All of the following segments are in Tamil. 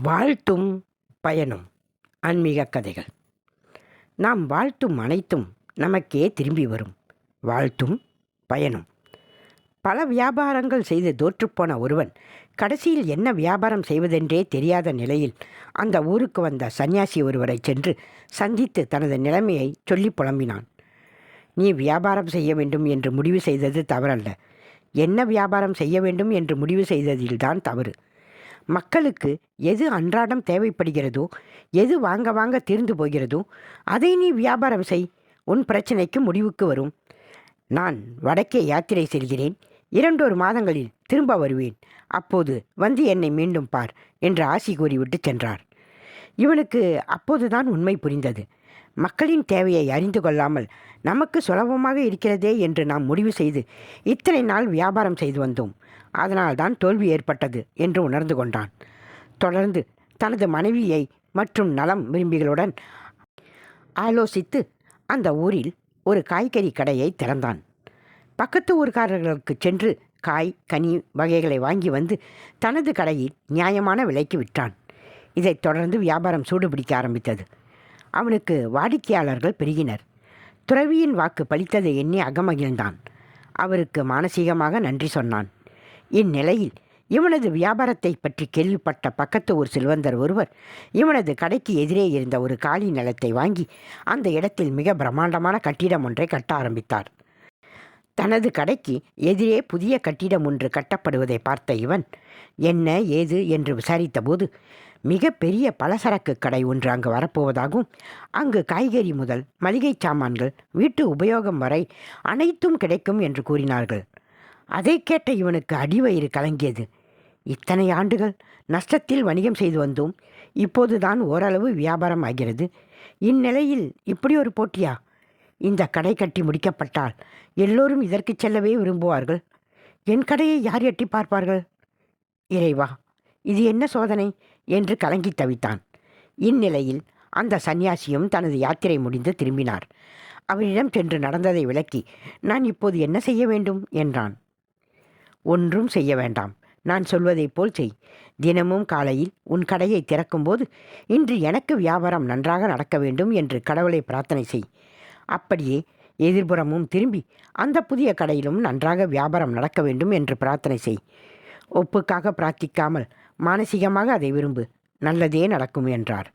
வாழ்த்தும் பயனும் ஆன்மீக கதைகள். நாம் வாழ்த்தும் அனைத்தும் நமக்கே திரும்பி வரும். வாழ்த்தும் பயனும். பல வியாபாரங்கள் செய்து தோற்றுப்போன ஒருவன் கடைசியில் என்ன வியாபாரம் செய்வதென்றே தெரியாத நிலையில் அந்த ஊருக்கு வந்த சன்னியாசி ஒருவரை சென்று சந்தித்து தனது நிலைமையை சொல்லி புலம்பினான். நீ வியாபாரம் செய்ய வேண்டும் என்று முடிவு செய்தது தவறல்ல. என்ன வியாபாரம் செய்ய வேண்டும் என்று முடிவு செய்ததில்தான் தவறு. மக்களுக்கு எது அன்றாடம் தேவைப்படுகிறதோ எது வாங்க வாங்க தீர்ந்து போகிறதோ அதை நீ வியாபாரம் செய். உன் பிரச்சனைக்கு முடிவுக்கு வரும். நான் வடக்கே யாத்திரை செல்கிறேன். இரண்டொரு மாதங்களில் திரும்ப வருவேன். அப்போது வந்து என்னை மீண்டும் பார் என்று ஆசி கூறிவிட்டு சென்றார். இவனுக்கு அப்போதுதான் உண்மை புரிந்தது. மக்களின் தேவையை அறிந்து கொள்ளாமல் நமக்கு சுலபமாக இருக்கிறதே என்று நாம் முடிவு செய்து இத்தனை நாள் வியாபாரம் செய்து வந்தோம். அதனால்தான் தோல்வி ஏற்பட்டது என்று உணர்ந்து கொண்டான். தொடர்ந்து தனது மனைவியை மற்றும் நலம் விரும்பிகளுடன் ஆலோசித்து அந்த ஊரில் ஒரு காய்கறி கடையை திறந்தான். பக்கத்து ஊர்காரர்களுக்கு சென்று காய் கனி வகைகளை வாங்கி வந்து தனது கடையில் நியாயமான விலைக்கு விற்றான். இதைத் தொடர்ந்து வியாபாரம் சூடுபிடிக்க ஆரம்பித்தது. அவனுக்கு வாடிக்கையாளர்கள் பெருகினர். துறவியின் வாக்கு பலித்ததை எண்ணி அகமகிழ்ந்தான். அவருக்கு மானசீகமாக நன்றி சொன்னான். இந்நிலையில் இவனது வியாபாரத்தை பற்றி கேள்விப்பட்ட பக்கத்து ஊர் செல்வந்தர் ஒருவர் இவனது கடைக்கு எதிரே இருந்த ஒரு காலி நிலத்தை வாங்கி அந்த இடத்தில் மிக பிரம்மாண்டமான கட்டிடம் ஒன்றை கட்ட ஆரம்பித்தார். தனது கடைக்கு எதிரே புதிய கட்டிடம் ஒன்று கட்டப்படுவதை பார்த்த இவன் என்ன ஏது? என்று விசாரித்தபோது மிக பெரிய பலசரக்கு கடை ஒன்று அங்கு வரப்போவதாகவும் அங்கு காய்கறி முதல் மளிகை சாமான்கள் வீட்டு உபயோகம் வரை அனைத்தும் கிடைக்கும் என்று கூறினார்கள். அதை கேட்ட இவனுக்கு அடிவயிறு கலங்கியது. இத்தனை ஆண்டுகள் நஷ்டத்தில் வணிகம் செய்து வந்தோம். இப்போதுதான் ஓரளவு வியாபாரம் ஆகிறது. இந்நிலையில் இப்படி ஒரு போட்டியா? இந்த கடை கட்டி முடிக்கப்பட்டால் எல்லோரும் இதற்கு செல்லவே விரும்புவார்கள். என் கடையை யார் எட்டி பார்ப்பார்கள்? இறைவா இது என்ன சோதனை? என்று கலங்கி தவித்தான். இந்நிலையில் அந்த சந்நியாசியும் தனது யாத்திரை முடிந்து திரும்பினார். அவரிடம் சென்று நடந்ததை விளக்கி நான் இப்போது என்ன செய்ய வேண்டும்? என்றான். ஒன்றும் செய்ய வேண்டாம். நான் சொல்வதைப் போல் செய். தினமும் காலையில் உன் கடையை திறக்கும்போது இன்று எனக்கு வியாபாரம் நன்றாக நடக்க வேண்டும் என்று கடவுளை பிரார்த்தனை செய். அப்படியே எதிர்புறமும் திரும்பி அந்த புதிய கடையிலும் நன்றாக வியாபாரம் நடக்க வேண்டும் என்று பிரார்த்தனை செய். ஒப்புக்காக பிரார்த்திக்காமல் மானசீகமாக அதை விரும்பு. நல்லதே நடக்கும் என்றார்.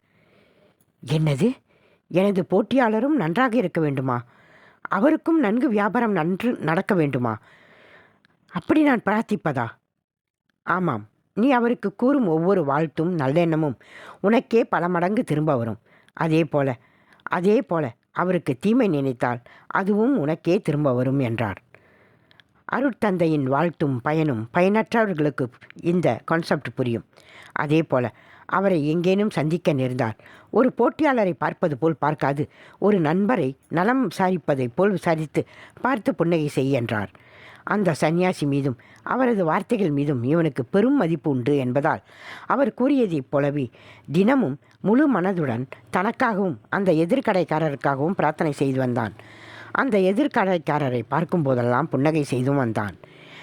என்னது? எனது போட்டியாளரும் நன்றாக இருக்க வேண்டுமா? அவருக்கும் நன்கு வியாபாரம் நன்று நடக்க வேண்டுமா? அப்படி நான் பிரார்த்திப்பதா? ஆமாம். நீ அவருக்கு கூறும் ஒவ்வொரு வாழ்த்தும் நல்லெண்ணமும் உனக்கே பல மடங்கு திரும்ப வரும். அதே போல அதே போல அவருக்கு தீமை நினைத்தால் அதுவும் உனக்கே திரும்ப வரும் என்றார். அருட்தந்தையின் வாழ்த்தும் பயனும் பயனற்றவர்களுக்கு இந்த கான்செப்ட் புரியும். அதே போல அவரை எங்கேனும் சந்திக்க நேர்ந்தார் ஒரு போட்டியாளரை பார்ப்பது போல் பார்க்காது ஒரு நண்பரை நலம் விசாரிப்பதைப் போல் விசாரித்து பார்த்து புன்னகை செய் என்றார். அந்த சந்நியாசி மீதும் அவரது வார்த்தைகள் மீதும் இவனுக்கு பெரும் மதிப்பு உண்டு என்பதால் அவர் கூறியதைப் போலவே தினமும் முழு மனதுடன் தனக்காகவும் அந்த எதிர்கடைக்காரருக்காகவும் பிரார்த்தனை செய்து வந்தான். அந்த எதிர்கடைக்காரரை பார்க்கும் போதெல்லாம் புன்னகை செய்தும் வந்தான்.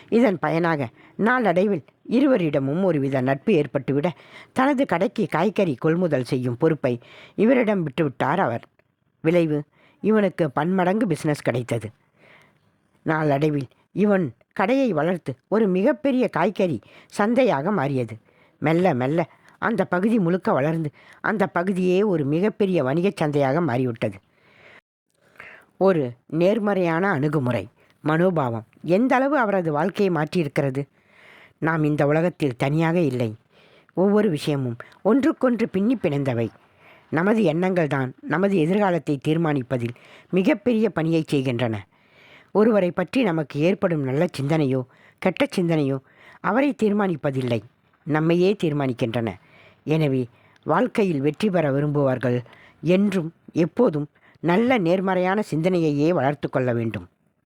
இதன் பயனாக நாளடைவில் இருவரிடமும் ஒருவித நட்பு ஏற்பட்டுவிட தனது கடைக்கு காய்கறி கொள்முதல் செய்யும் பொறுப்பை இவரிடம் விட்டுவிட்டார் அவர். விளைவு இவனுக்கு பன்மடங்கு பிசினஸ் கிடைத்தது. நாளடைவில் இவன் கடையை வளர்த்து ஒரு மிகப்பெரிய காய்கறி சந்தையாக மாறியது. மெல்ல மெல்ல அந்த பகுதி முழுக்க வளர்ந்து அந்த பகுதியே ஒரு மிகப்பெரிய வணிகச் சந்தையாக மாறிவிட்டது. ஒரு நேர்மறையான அணுகுமுறை மனோபாவம். எந்த அளவு அவரது வாழ்க்கையை மாற்றியிருக்கிறது? நாம் இந்த உலகத்தில் தனியாக இல்லை. ஒவ்வொரு விஷயமும் ஒன்றுக்கொன்று பின்னி பிணைந்தவை. நமது எண்ணங்கள் தான் நமது எதிர்காலத்தை தீர்மானிப்பதில் மிகப்பெரிய பணியை செய்கின்றன. ஒருவரை பற்றி நமக்கு ஏற்படும் நல்ல சிந்தனையோ கெட்ட சிந்தனையோ அவரை தீர்மானிப்பதில்லை. நம்மையே தீர்மானிக்கின்றன. எனவே வாழ்க்கையில் வெற்றி பெற விரும்புவார்கள் என்றும் எப்போதும் நல்ல நேர்மறையான சிந்தனையையே வளர்த்து கொள்ள வேண்டும்.